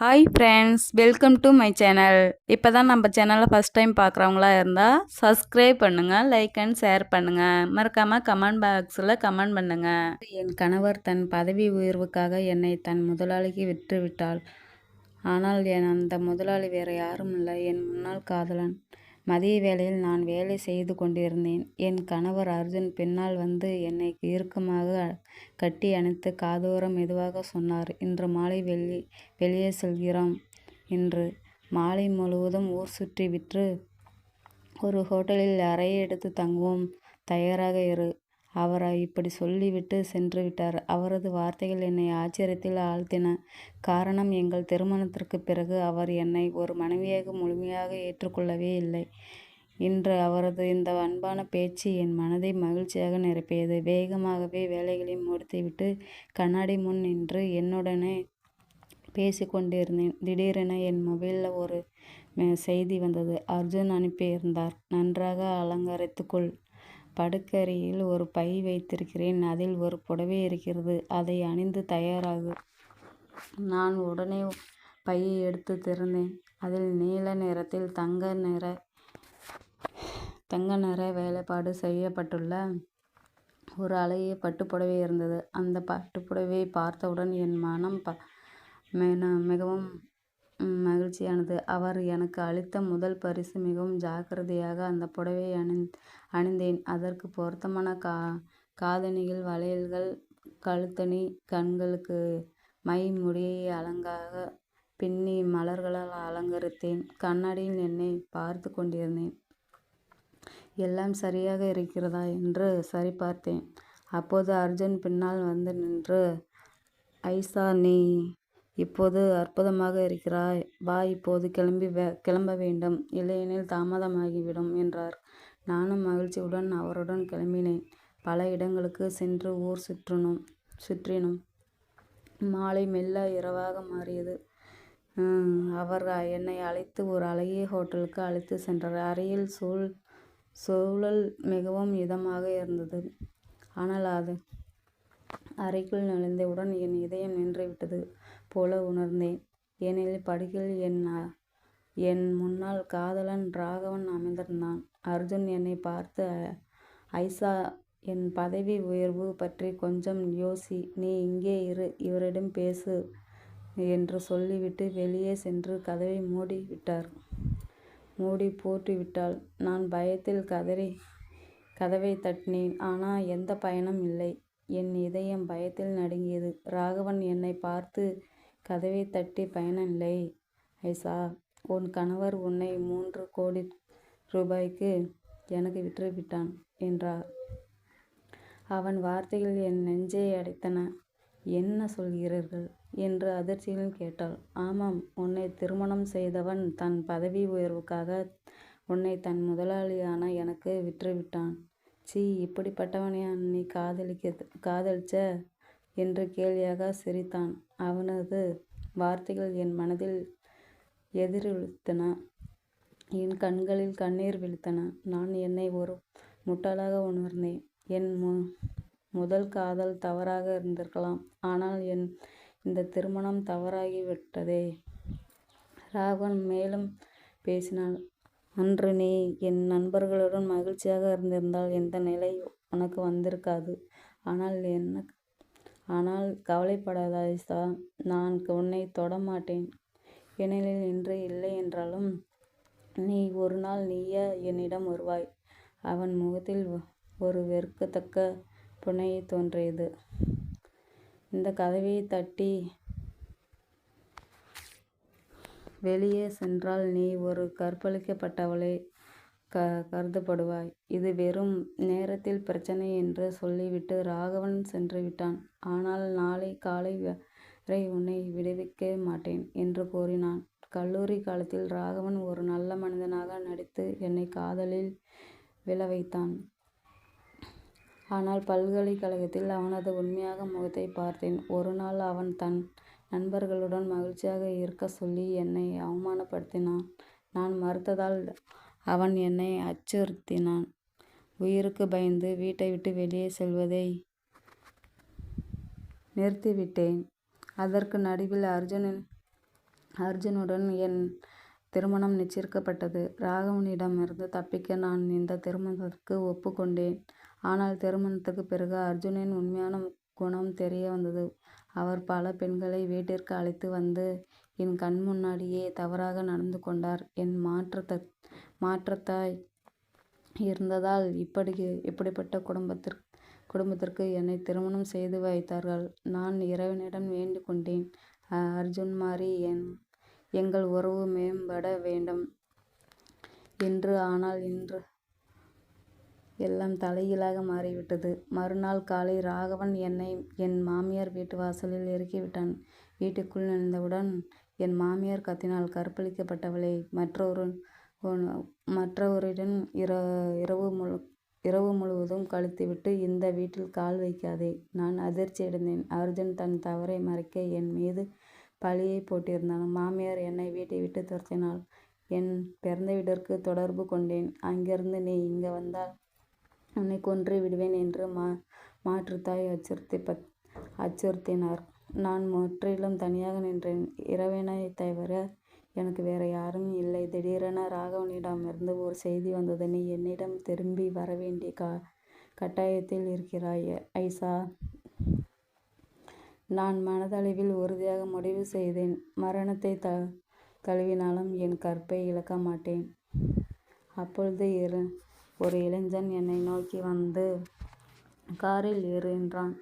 Hi friends welcome to my channel இப்போ தான் நம்ம சேனலை ஃபஸ்ட் டைம் பார்க்குறவங்களா இருந்தால் சப்ஸ்கிரைப் பண்ணுங்கள் லைக் அண்ட் ஷேர் பண்ணுங்கள் மறக்காமல் கமெண்ட் பாக்ஸில் கமெண்ட் பண்ணுங்கள் என் கணவர் தன் பதவி உயர்வுக்காக என்னை தன் முதலாளிக்கு விற்று விட்டாள் ஆனால் என் அந்த முதலாளி வேறு யாரும் இல்லை. என் முன்னாள் காதலன். மதிய வேளையில் நான் வேலை செய்து கொண்டிருந்தேன். என் கணவர் அர்ஜுன் பின்னால் வந்து என்னை இறுக்கமாக கட்டி அணைத்து காதோரம் மெதுவாக சொன்னார். இன்று மாலை வெளி வெளியே செல்கிறோம் என்று. மாலை முழுவதும் ஊர் சுற்றி விற்று ஒரு ஹோட்டலில் அறையை எடுத்து தங்குவோம். தயாராக இரு. அவர் இப்படி சொல்லிவிட்டு சென்று விட்டார். அவரது வார்த்தைகள் என்னை ஆச்சரியத்தில் ஆழ்த்தின. காரணம் எங்கள் திருமணத்திற்கு பிறகு அவர் என்னை ஒரு மனைவியாக முழுமையாக ஏற்றுக்கொள்ளவே இல்லை. இன்று அவரது இந்த அன்பான பேச்சு என் மனதை மகிழ்ச்சியாக நிரப்பியது. வேகமாகவே வேலைகளை முடித்துவிட்டு கண்ணாடி முன் நின்று என்னுடனே பேசி கொண்டிருந்தேன். திடீரென என் மொபைலில் ஒரு செய்தி வந்தது. அர்ஜுன் அனுப்பியிருந்தார். நன்றாக அலங்கரித்துக்கொள் படுக்கறையில் ஒரு பை வைத்திருக்கிறேன். அதில் ஒரு புடவை இருக்கிறது. அதை அணிந்து தயாராகு. நான் உடனே பையை எடுத்து திறந்தேன். அதில் நீல நிறத்தில் தங்க நிற தங்க நிற வேலைப்பாடு செய்யப்பட்டுள்ள ஒரு அழகிய பட்டுப்புடவை இருந்தது. அந்த பட்டுப்புடவையை பார்த்தவுடன் என் மனம் ப மிகவும் மகிழ்ச்சியானது. அவர் எனக்கு அளித்த முதல் பரிசு மிகவும் ஜாக்கிரதையாக அந்த புடவையை அணிந் அணிந்தேன். அதற்கு பொருத்தமான கா காதணிகள் வளையல்கள் கழுத்தணி கண்களுக்கு மை முடியை அலங்காக பின்னி மலர்களால் அலங்கரித்தேன். கண்ணாடியில் என்னை பார்த்து கொண்டிருந்தேன். எல்லாம் சரியாக இருக்கிறதா என்று சரிபார்த்தேன். அப்போது அர்ஜுன் பின்னால் வந்து நின்று ஐசா நீ இப்போது அற்புதமாக இருக்கிறாய். வா இப்போது கிளம்பி வே கிளம்ப வேண்டும். இல்லையெனில் தாமதமாகிவிடும் என்றார். நானும் மகிழ்ச்சியுடன் அவருடன் கிளம்பினேன். பல இடங்களுக்கு சென்று ஊர் சுற்றினோம் சுற்றினோம். மாலை மெல்ல இரவாக மாறியது. அவர் என்னை அழைத்து ஒரு அழகிய ஹோட்டலுக்கு அழைத்து சென்றார். அறையில் சூழ் சூழல் மிகவும் இதமாக இருந்தது. ஆனால் அது அறைக்குள் நுழைந்தவுடன் என் இதயம் நின்றுவிட்டது. போல உணர்ந்தேன். ஏனெனில் படுக்கையில் என் என் முன்னால் காதலன் ராகவன் அமர்ந்திருந்தான் அர்ஜுன் என்னை பார்த்து ஐசா என் பதவி உயர்வு பற்றி கொஞ்சம் யோசி நீ இங்கே இரு இவரிடம் பேசு என்று சொல்லிவிட்டு வெளியே சென்று கதவை மூடி விட்டார். மூடி போட்டு விட்டாள். நான் பயத்தில் கதறி கதவை தட்டினேன். ஆனால் எந்த பயனும் இல்லை. என் இதயம் பயத்தில் நடுங்கியது. ராகவன் என்னை பார்த்து கதவை தட்டி பயனில்லை ஐசா. உன் கணவர் உன்னை மூன்று கோடி ரூபாய்க்கு எனக்கு விற்றுவிட்டான் என்றார். அவன் வார்த்தைகள் என் நெஞ்சை அடைத்தன. என்ன சொல்கிறீர்கள்? என்று அதிர்ச்சியில் கேட்டாள். ஆமாம் உன்னை திருமணம் செய்தவன் தன் பதவி உயர்வுக்காக உன்னை தன் முதலாளியான எனக்கு விற்றுவிட்டான். சி இப்படிப்பட்டவனையா நீ காதலிக்க காதலிச்ச என்று கேலியாக சிரித்தான். அவனது வார்த்தைகள் என் மனதில் எதிரொலித்தன. என் கண்களில் கண்ணீர் விழித்தன. நான் என்னை ஒரு முட்டாளாக உணர்ந்தேன். என் மு முதல் காதல் தவறாக இருந்திருக்கலாம். ஆனால் என் இந்த திருமணம் தவறாகிவிட்டதே ராகவன் மேலும் பேசினாள். அன்று நீ என் நண்பர்களுடன் மகிழ்ச்சியாக இருந்திருந்தால் எந்த நிலை உனக்கு வந்திருக்காது. ஆனால் என்ன ஆனால் கவலைப்படாதா நான் உன்னை தொடமாட்டேன். ஏனெனில் இன்று இல்லை என்றாலும் நீ ஒரு நாள் நீயே என்னிடம் வருவாய். அவன் முகத்தில் ஒரு வெறுக்கத்தக்க புனையை தோன்றியது. இந்த கதவை தட்டி வெளியே சென்றால் நீ ஒரு கற்பழிக்கப்பட்டவளே. க கருதப்படுவாய். இது வெறும் நேரத்தில் பிரச்சனை என்று சொல்லிவிட்டு ராகவன் சென்று விட்டான். ஆனால் நாளை காலை வரை உன்னை விடுவிக்க மாட்டேன் என்று கூறினான். கல்லூரி காலத்தில் ராகவன் ஒரு நல்ல மனிதனாக நடித்து என்னை காதலில் விழ வைத்தான். ஆனால் பல்கலைக்கழகத்தில் அவனது உண்மையாக முகத்தை பார்த்தேன். ஒரு நாள் அவன் தன் நண்பர்களுடன் மகிழ்ச்சியாக இருக்க சொல்லி என்னை அவமானப்படுத்தினான். நான் மறுத்ததால் அவன் என்னை அச்சுறுத்தினான் உயிருக்கு பயந்து வீட்டை விட்டு வெளியே செல்வதை நிறுத்திவிட்டேன் அதற்கு நடுவில் அர்ஜுனன் அர்ஜுனுடன் என் திருமணம் நிச்சயிக்கப்பட்டது. ராகவனிடமிருந்து தப்பிக்க நான் இந்த திருமணத்திற்கு ஒப்புக்கொண்டேன். ஆனால் திருமணத்துக்குப் பிறகு அர்ஜுனின் உண்மையான குணம் தெரிய வந்தது. அவர் பல பெண்களை வீட்டிற்கு அழைத்து வந்து என் கண் முன்னாடியே தவறாக நடந்து கொண்டார். என் மாற்றத்தாய் இருந்ததால் இப்படி இப்படிப்பட்ட குடும்பத்திற்கு குடும்பத்திற்கு என்னை திருமணம் செய்து வைத்தார்கள். நான் இறைவனிடம் வேண்டிக் கொண்டேன் அர்ஜுன் மாறி என் எங்கள் உறவு மேம்பட வேண்டும் என்று. ஆனால் இன்று எல்லாம் தலைகீழாக மாறிவிட்டது. மறுநாள் காலை ராகவன் என்னை என் மாமியார் வீட்டு வாசலில் இறக்கிவிட்டான். வீட்டுக்குள் நுழைந்தவுடன் என் மாமியார் கத்தினாள் கற்பழிக்கப்பட்டவளே மற்றொரு மற்றவருடன் இரவு முழு இரவு முழுவதும் கழித்துவிட்டு இந்த வீட்டில் கால் வைக்காதே. நான் அதிர்ச்சியடைந்தேன். அர்ஜுன் தன் தவறை மறைக்க என் மீது பழியைப் போட்டிருந்தான். மாமியார் என்னை வீட்டை விட்டு துரத்தினாள். என் பிறந்த வீட்டிற்கு தொடர்பு கொண்டேன். அங்கிருந்து நீ இங்கு வந்தால் உன்னை கொன்று விடுவேன் என்று மா மாற்றுத்தாய் அச்சுறுத்தி பத் அச்சுறுத்தினார். நான் முற்றிலும் தனியாக நின்றேன். இறைவனைத் தவிர எனக்கு வேறு யாரும் இல்லை. திடீரென ராகவனிடமிருந்து ஒரு செய்தி வந்தது. நீ என்னிடம் திரும்பி வரவேண்டிய க கட்டாயத்தில் இருக்கிறாய் ஐசா. நான் மனதளவில் உறுதியாக முடிவு செய்தேன். மரணத்தை த தழுவினாலும் என் கற்பை இழக்க மாட்டேன். அப்பொழுது இரு ஒரு இளைஞன் என்னை நோக்கி வந்து காரில் ஏறு என்றான்.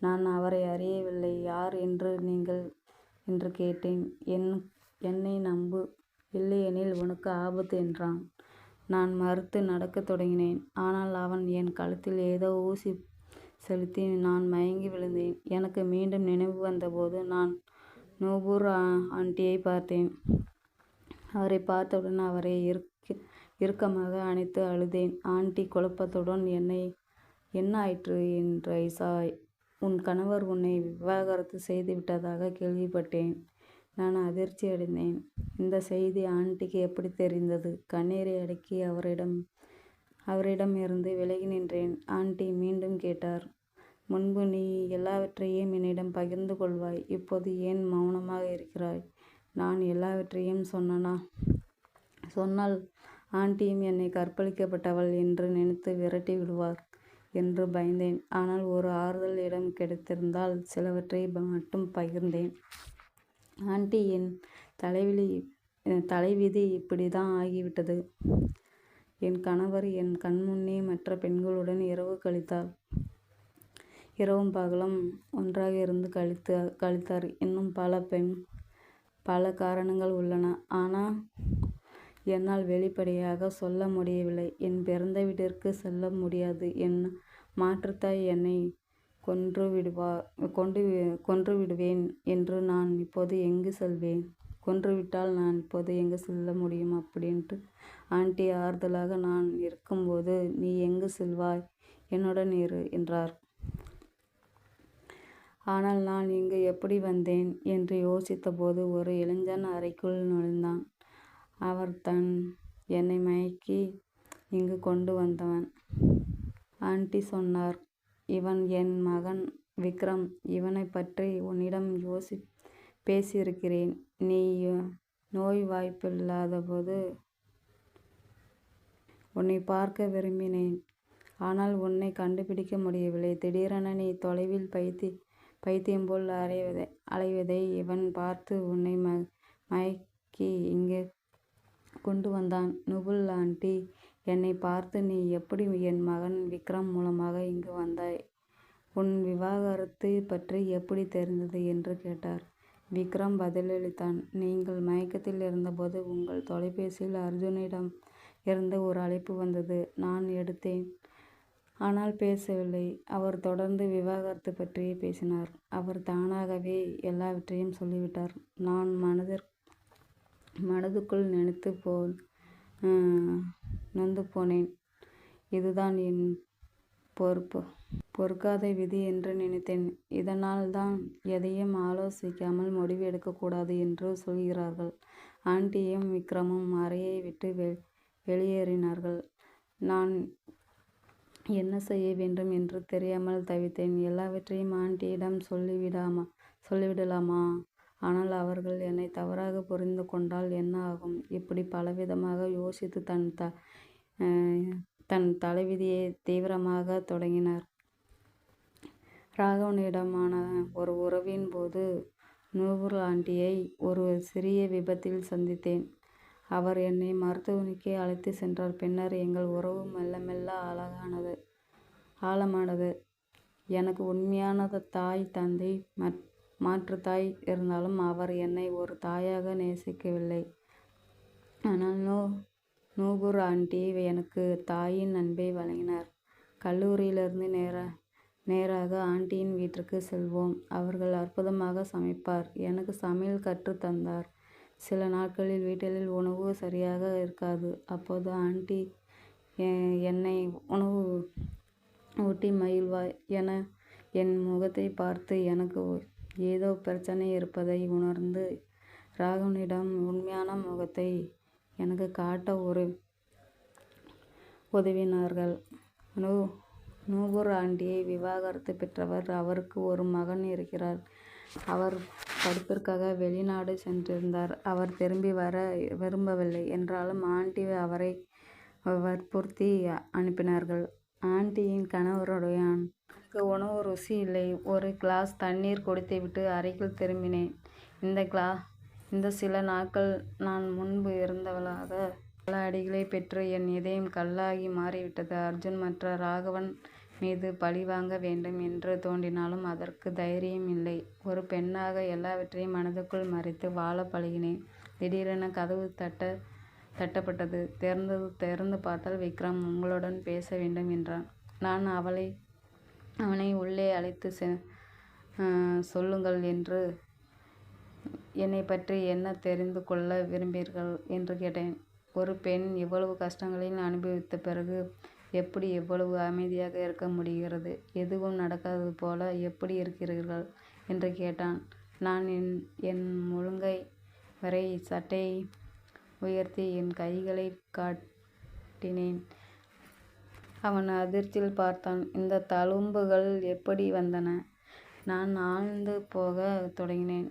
நான் அவரை அறியவில்லை. யார் என்று நீங்கள் என்று கேட்டேன். என் என்னை நம்பு. இல்லையெனில் உனக்கு ஆபத்து என்றான். நான் மறுத்து நடக்கத் தொடங்கினேன். ஆனால் அவன் என் கழுத்தில் ஏதோ ஊசி செலுத்தி நான் மயங்கி விழுந்தேன். எனக்கு மீண்டும் நினைவு வந்தபோது நான் நூபூர் ஆண்டியை பார்த்தேன். அவரை பார்த்தவுடன் அவரை இரு இறுக்கமாக அணைத்து அழுதேன். ஆண்டி குழப்பத்துடன் என்னை என்ன ஆயிற்று என்று ஐசா உன் கணவர் உன்னை விவாகரத்து செய்துவிட்டதாகக் கேள்விப்பட்டேன். நான் அதிர்ச்சியடைந்தேன். இந்தச் செய்தி ஆண்டிக்கு எப்படித் தெரிந்தது? கண்ணீரை அடக்கி அவரிடம் இருந்து விலகி நின்றேன். ஆண்டி மீண்டும் கேட்டார் முன்பு நீ எல்லாவற்றையும் என்னிடம் பகிர்ந்து கொள்வாய். இப்போது ஏன் மௌனமாக இருக்கிறாய்? நான் எல்லாவற்றையும் சொன்னனா? சொன்னால் ஆண்டியும் என்னை கற்பழிக்கப்பட்டவள் என்று நினைத்து விரட்டி விடுவார் என்று பயந்தேன். ஆனால் ஒரு ஆறுதல் இடம் கிடைத்திருந்தால் சிலவற்றை மட்டும் பகிர்ந்தேன். ஆண்டி என் தலைவிதி இப்படி தான் ஆகிவிட்டது. என் கணவர் என் கண்முன்னே மற்ற பெண்களுடன் இரவு கழித்தார். இரவும் பகலும் ஒன்றாக இருந்து கழித்து கழித்தார். இன்னும் பல பெண் பல காரணங்கள் உள்ளன. ஆனால் என்னால் வெளிப்படையாக சொல்ல முடியவில்லை. என் பிறந்த வீட்டிற்கு செல்ல முடியாது. என் மாற்றுத்தாய் கொன்று விடுவா கொண்டு கொன்றுவிடுவேன் என்று நான் இப்போது எங்கு செல்வேன்? கொன்றுவிட்டால் நான் இப்போது எங்கு செல்ல முடியும்? அப்படின்ட்டு ஆண்டி ஆறுதலாக நான் இருக்கும்போது நீ எங்கு செல்வாய்? என்னுடன் இரு என்றார். ஆனால் நான் இங்கு எப்படி வந்தேன்? என்று யோசித்தபோது ஒரு இளைஞன் அறைக்குள் நுழைந்தான். அவர் தன் என்னை மயக்கி இங்கு கொண்டு வந்தவன். ஆண்டி சொன்னார். இவன் என் மகன் விக்ரம். இவனைப் பற்றி உன்னிடம் யோசி பேசியிருக்கிறேன். நீ நோய் வாய்ப்பில்லாதபோது உன்னை பார்க்க விரும்பினேன். ஆனால் உன்னை கண்டுபிடிக்க முடியவில்லை. திடீரென நீ தொலைவில் பைத்தி பைத்தியம் போல் அலைவதை அலைவதை இவன் பார்த்து உன்னை ம மயக்கி இங்கே கொண்டு வந்தான். நுபுல் ஆண்டி என்னை பார்த்து நீ எப்படி என் மகன் விக்ரம் மூலமாக இங்கு வந்தாய்? உன் விவாகரத்து பற்றி எப்படி தெரிந்தது? என்று கேட்டார். விக்ரம் பதிலளித்தான். நீங்கள் மயக்கத்தில் இருந்தபோது உங்கள் தொலைபேசியில் அர்ஜுனிடம் இருந்து ஒரு அழைப்பு வந்தது. நான் எடுத்தேன். ஆனால் பேசவில்லை. அவர் தொடர்ந்து விவாகரத்து பற்றியே பேசினார். அவர் தானாகவே எல்லாவற்றையும் சொல்லிவிட்டார். நான் மனதிற் மனதுக்குள் நினைத்து போ நொந்துபோனேன். இதுதான் என் பொறுப்பு பொறுக்காத விதி என்று நினைத்தேன். இதனால் தான் எதையும் ஆலோசிக்காமல் முடிவு எடுக்கக்கூடாது என்று சொல்கிறார்கள். ஆண்டியும் விக்ரமும் அறையை விட்டு வெ வெளியேறினார்கள். நான் என்ன செய்ய வேண்டும் என்று தெரியாமல் தவித்தேன். எல்லாவற்றையும் ஆண்டியிடம் சொல்லிவிடாமா சொல்லிவிடலாமா? ஆனால் அவர்கள் என்னை தவறாக புரிந்து கொண்டால் என்ன ஆகும்? இப்படி பலவிதமாக யோசித்து தன் த தன் தலைவிதியை தீவிரமாக தொடங்கினார். ராகவனிடமான ஒரு உறவின் போது நூபுர் ஆண்டியை ஒரு சிறிய விபத்தில் சந்தித்தேன். அவர் என்னை மருத்துவமனைக்கு அழைத்து சென்றார். பின்னர் எங்கள் உறவு மெல்ல மெல்ல அழகானது ஆழமானது. எனக்கு உண்மையான தாய் தந்தை மற்ற மாற்றுத்தாய் இருந்தாலும் அவர் என்னை ஒரு தாயாக நேசிக்கவில்லை. ஆனால் நோ நூகுர் ஆண்டி எனக்கு தாயின் அன்பை வழங்கினார். கல்லூரியிலிருந்து நேர நேராக ஆண்டியின் வீட்டிற்கு செல்வோம். அவர்கள் அற்புதமாக சமைப்பார். எனக்கு சமையல் கற்றுத் தந்தார். சில நாட்களில் வீட்டில் உணவு சரியாக இருக்காது. அப்போது ஆண்டி என்னை உணவு ஊட்டி மகிழ்வாய் என என் முகத்தை பார்த்து எனக்கு ஏதோ பிரச்சனை இருப்பதை உணர்ந்து ராகவனிடம் உண்மையான முகத்தை எனக்கு காட்ட ஒரு உதவினார்கள். நூ நூபுர் ஆண்டியை விவாகரத்து பெற்றவர் அவருக்கு ஒரு மகன் இருக்கிறார். அவர் படிப்பிற்காக வெளிநாடு சென்றிருந்தார். அவர் திரும்பி வர விரும்பவில்லை. என்றாலும் ஆண்டி அவரை வற்புறுத்தி அனுப்பினார்கள். ஆண்டியின் கணவருடைய எனக்கு உணவு ருசி இல்லை. ஒரு கிளாஸ் தண்ணீர் குடித்துவிட்டு அறைக்குள் திரும்பினேன். இந்த கிளா இந்த சில நாட்கள் நான் முன்பு இருந்தவளாக பல அடிகளை பெற்று என் இதயம் கல்லாகி மாறிவிட்டது. அர்ஜுன் மற்ற ராகவன் மீது பழிவாங்க வேண்டும் என்று தோன்றினாலும் அதற்கு தைரியம் இல்லை. ஒரு பெண்ணாக எல்லாவற்றையும் மனதுக்குள் மறைத்து வாழ பழகினேன். திடீரென கதவு தட்ட தட்டப்பட்டது. திறந்தது திறந்து பார்த்தால் விக்ரம் உங்களுடன் பேச வேண்டும் என்றான். நான் அவளை அவனை உள்ளே அழைத்து செ சொல்லுங்கள் என்று என்னை பற்றி என்ன தெரிந்து கொள்ள விரும்பீர்கள் என்று கேட்டேன். ஒரு பெண் இவ்வளவு கஷ்டங்களையும் அனுபவித்த பிறகு எப்படி எவ்வளவு அமைதியாக இருக்க முடிகிறது? எதுவும் நடக்காதது போல எப்படி இருக்கிறீர்கள்? என்று கேட்டான். நான் என் என் முழுங்கை வரை சட்டையை உயர்த்தி என் கைகளை காட்டினேன். அவன் அதிர்ச்சியில் பார்த்தான். இந்த தழும்புகள் எப்படி வந்தன? நான் ஆழ்ந்து போக தொடங்கினேன்.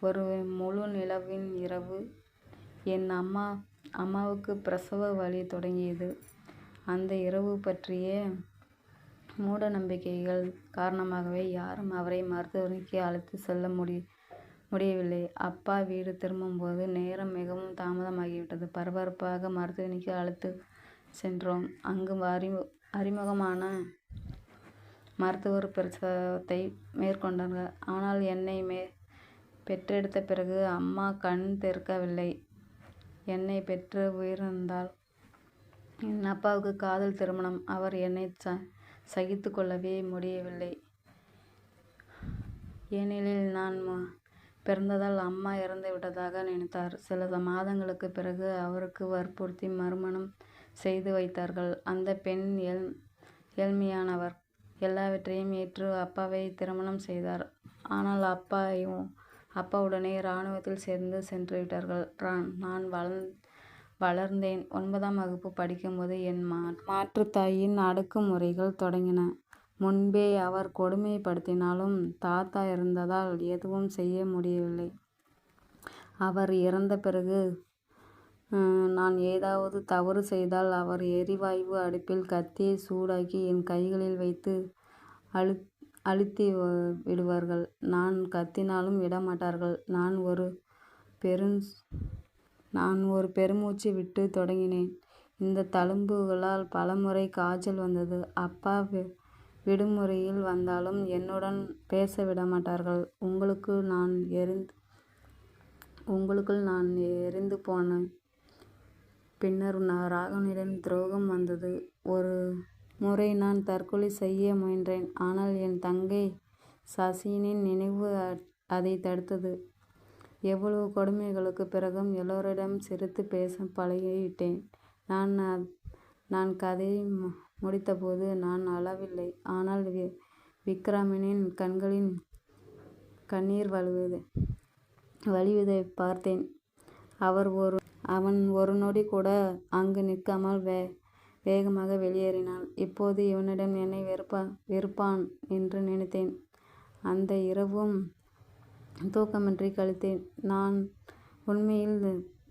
ஒரு முழு நிலவின் இரவு என் அம்மா அம்மாவுக்கு பிரசவ வலி தொடங்கியது. அந்த இரவு பற்றிய மூட நம்பிக்கைகள் காரணமாகவே யாரும் அவரை மருத்துவமனைக்கு அழைத்து செல்ல முடி முடியவில்லை. அப்பா வீடு திரும்பும்போது நேரம் மிகவும் தாமதமாகிவிட்டது. பரபரப்பாக மருத்துவமனைக்கு அழைத்து சென்றோம். அங்கு அறி அறிமுகமான மருத்துவர் பிரசவத்தை மேற்கொண்டார்கள். ஆனால் என்னை மே பெற்றெடுத்த பிறகு அம்மா கண் திறக்கவில்லை என்னை பெற்று உயிரிழந்தாள் என் அப்பாவுக்கு காதல் திருமணம். அவர் என்னை ச சகித்து கொள்ளவே முடியவில்லை. ஏனெனில் நான் பிறந்ததால் அம்மா இறந்து விட்டதாக நினைத்தார். சில மாதங்களுக்கு பிறகு அவருக்கு வற்புறுத்தி மறுமணம் செய்து வைத்தார்கள். அந்த பெண் எல் ஏழ்மையானவர் எல்லாவற்றையும் ஏற்று அப்பாவை திருமணம் செய்தார். ஆனால் அப்பாயும் அப்பாவுடனே இராணுவத்தில் சேர்ந்து சென்று விட்டார்கள். நான் வளர் வளர்ந்தேன். ஒன்பதாம் வகுப்பு படிக்கும்போது என் மா மாற்றுத்தாயின் அடக்குமுறைகள் தொடங்கின. முன்பே அவர் கொடுமைப்படுத்தினாலும் தாத்தா இருந்ததால் எதுவும் செய்ய முடியவில்லை. அவர் இறந்த பிறகு நான் ஏதாவது தவறு செய்தால் அவர் எரிவாயு அடுப்பில் கத்தியை சூடாக்கி என் கைகளில் வைத்து அழு அழுத்தி விடுவார்கள். நான் கத்தினாலும் விடமாட்டார்கள். நான் ஒரு பெரும் நான் ஒரு பெருமூச்சு விட்டு தொடங்கினேன். இந்த தழும்புகளால் பலமுறை காய்ச்சல் வந்தது. அப்பா விடுமுறையில் வந்தாலும் என்னுடன் பேச விடமாட்டார்கள். உங்களுக்கு நான் எரிந்து உங்களுக்குள் நான் எரிந்து போனேன். பின்னர் ராகவனிடம் துரோகம் வந்தது. ஒரு முறை நான் தற்கொலை செய்ய முயன்றேன். ஆனால் என் தங்கை சசினின் நினைவு அதை தடுத்தது. எவ்வளவு கொடுமைகளுக்கு பிறகும் எல்லோரிடம் சிரித்து பேச பழகிவிட்டேன் நான் நான் கதையை முடித்தபோது நான் அளவில்லை. ஆனால் வி விக்ரமனின் கண்களின் கண்ணீர் வழுவது வழிவதை பார்த்தேன். அவர் ஒரு அவன் ஒரு நொடி கூட அங்கு நிற்காமல் வே வேகமாக வெளியேறினான் இப்போது இவனிடம் என்னை வெறுப்பா வெறுப்பான் என்று நினைத்தேன் அந்த இரவும் தூக்கமின்றி கழித்தேன். நான் உண்மையில்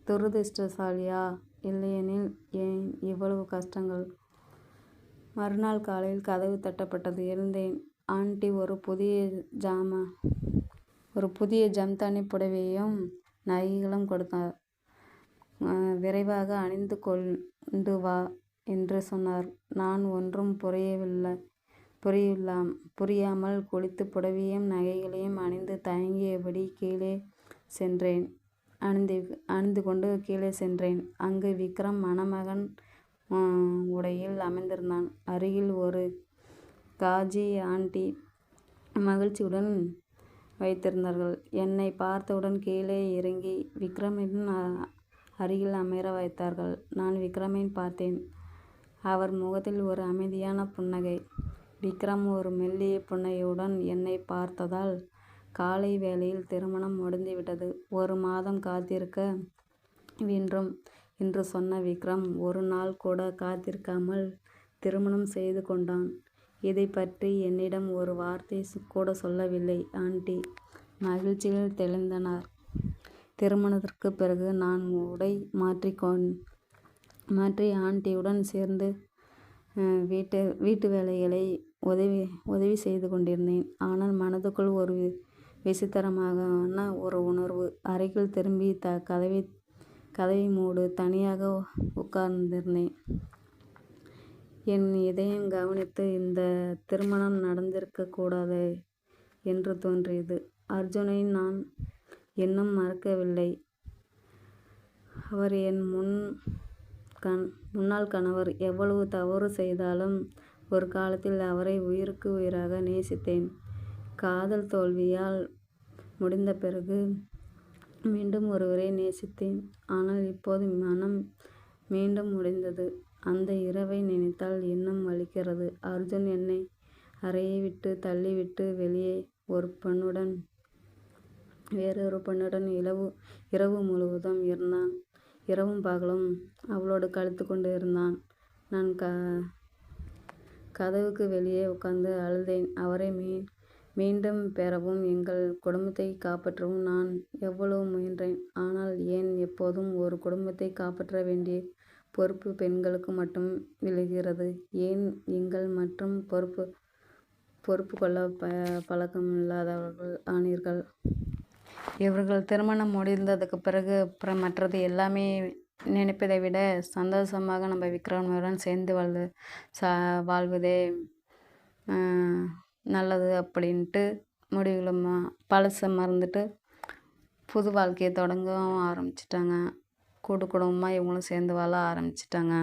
துரதிர்ஷ்டசாலியா? இல்லையெனில் ஏன் இவ்வளவு கஷ்டங்கள்? மறுநாள் காலையில் கதவு தட்டப்பட்டது. எழுந்தேன். ஆண்டி ஒரு புதிய ஜாம ஒரு புதிய ஜம்தானி புடவையும் நகைகளும் கொடுத்தார். விரைவாக அணிந்து கொண்டு வா என்று சொன்னார். நான் ஒன்றும் புரியாமல் குளித்து புடவையும் நகைகளையும் அணிந்து தயங்கியபடி கீழே சென்றேன். அணிந்து அணிந்து கொண்டு கீழே சென்றேன். அங்கு விக்ரம் மணமகன் உடையில் அமைந்திருந்தான் அருகில் ஒரு காஜி ஆண்டி மகிழ்ச்சியுடன் வைத்திருந்தார்கள். என்னை பார்த்தவுடன் கீழே இறங்கி விக்ரமின் அருகில் அமர வைத்தார்கள். நான் விக்ரமைப் பார்த்தேன். அவர் முகத்தில் ஒரு அமைதியான புன்னகை. விக்ரம் ஒரு மெல்லிய புன்னகையுடன் என்னைப் பார்த்ததால் காலை வேளையில் திருமணம் முடிந்துவிட்டது. ஒரு மாதம் காத்திருக்க வேண்டும் என்று சொன்ன விக்ரம் ஒரு நாள் கூட காத்திருக்காமல் திருமணம் செய்து கொண்டான். இதைப்பற்றி என்னிடம் ஒரு வார்த்தை கூட சொல்லவில்லை ஆண்டி மகிழ்ச்சியில் தெளிந்தனர். திருமணத்திற்குப் பிறகு நான் உடை மாற்றி ஆண்டியுடன் சேர்ந்து வீட்டு வீட்டு வேலைகளை உதவி உதவி செய்து கொண்டிருந்தேன். ஆனால் மனதுக்குள் ஒரு விசித்திரமான ஒரு உணர்வு. அறைக்குள் திரும்பி த கதவை கதவை மூடு. தனியாக உட்கார்ந்திருந்தேன். என் இதயம் கவனித்து இந்த திருமணம் நடந்திருக்கக் கூடாது என்று தோன்றியது. அர்ஜுனை நான் இன்னும் மறக்கவில்லை. அவர் என் முன் கண் முன்னாள் கணவர். எவ்வளவு தவறு செய்தாலும் ஒரு காலத்தில் அவரை உயிருக்கு உயிராக நேசித்தேன். காதல் தோல்வியால் முடிந்த பிறகு மீண்டும் ஒருவரை நேசித்தேன். ஆனால் இப்போது மனம் மீண்டும் முடிந்தது அந்த இரவை நினைத்தால் இன்னும் வலிக்கிறது. அர்ஜுன் என்னை அறையை விட்டு தள்ளிவிட்டு வெளியே ஒரு பெண்ணுடன் வேறொரு பெண்ணுடன் இரவு முழுவதும் இருந்தான். இரவும் பகலும் அவளோடு கழித்து கொண்டு இருந்தான். நான் க கதவுக்கு வெளியே உட்கார்ந்து அழுதேன். அவரை மீ மீண்டும் பெறவும் எங்கள் குடும்பத்தை காப்பாற்றவும் நான் எவ்வளவு முயன்றேன். ஆனால் ஏன் எப்போதும் ஒரு குடும்பத்தை காப்பாற்ற வேண்டிய பொறுப்பு பெண்களுக்கு மட்டும் விழுகிறது? ஏன் நீங்கள் மட்டும் ப பழக்கம் பழக்கமில்லாதவர்கள் ஆனீர்கள்? இவர்கள் திருமணம் முடிந்ததுக்கு பிறகு மற்றது எல்லாமே நினைப்பதை விட சந்தோஷமாக நம்ம விக்ரமுடன் சேர்ந்து வாழ்வதே நல்லது அப்படின்ட்டு முடிவுல பழசை மறந்துட்டு புது வாழ்க்கையை தொடங்கவும் ஆரம்பிச்சிட்டாங்க. கூட்டு குடும்பமாக இவங்களும் சேர்ந்து வாழ ஆரம்பிச்சிட்டாங்க.